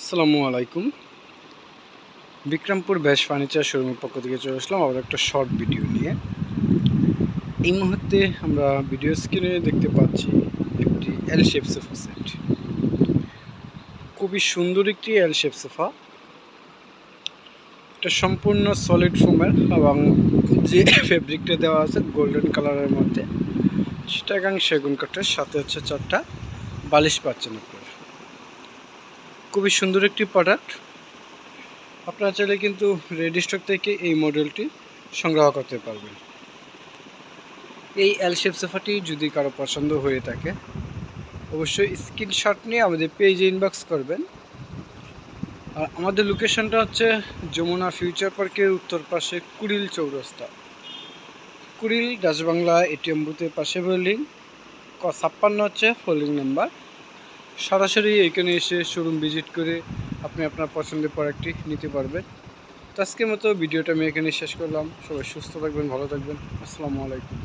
আসসালামু আলাইকুম। বিক্রমপুর ব্যাস ফার্নিচার শোরুমের পক্ষ থেকে চলে আসলাম আবার একটা শর্ট ভিডিও নিয়ে। এই মুহূর্তে আমরা ভিডিও স্ক্রিনে দেখতে পাচ্ছি একটি এল শেপ সোফা সেট খুবই সুন্দর একটি এল শেপ সোফা এটা সম্পূর্ণ সলিড ফোমের এবং যে ফেব্রিকটা দেওয়া আছে গোল্ডেন কালারের মধ্যে, সেটা চিটাগাং সেগুন কাঠের, সাথে হচ্ছে চারটা বালিশ পাচ্ছেন আপনারা খুবই সুন্দর একটি প্রোডাক্ট আপনারা চাইলে কিন্তু রেডি স্টক থেকে এই মডেলটি সংগ্রহ করতে পারবেন। এই এল শেপ সোফাটি যদি কারও পছন্দ হয়ে থাকে, অবশ্যই স্ক্রিনশট নিয়ে আমাদের পেজে ইনবক্স করবেন। আর আমাদের লোকেশনটা হচ্ছে যমুনা ফিউচার পার্কের উত্তর পাশে কুড়িল চৌরাস্তা। কুড়িল ডাচবাংলা এটিএম বুথের পাশে বিল্ডিং ক ছাপ্পান্ন হচ্ছে ফোল্ডিং নাম্বার সরাসরি এখানে এসে শোরুম ভিজিট করে আপনি আপনার পছন্দের প্রোডাক্টটি নিতে পারবেন। তো আজকের মতো ভিডিওটা আমি এখানে শেষ করলাম। সবাই সুস্থ থাকবেন, ভালো থাকবেন। আসসালামু আলাইকুম।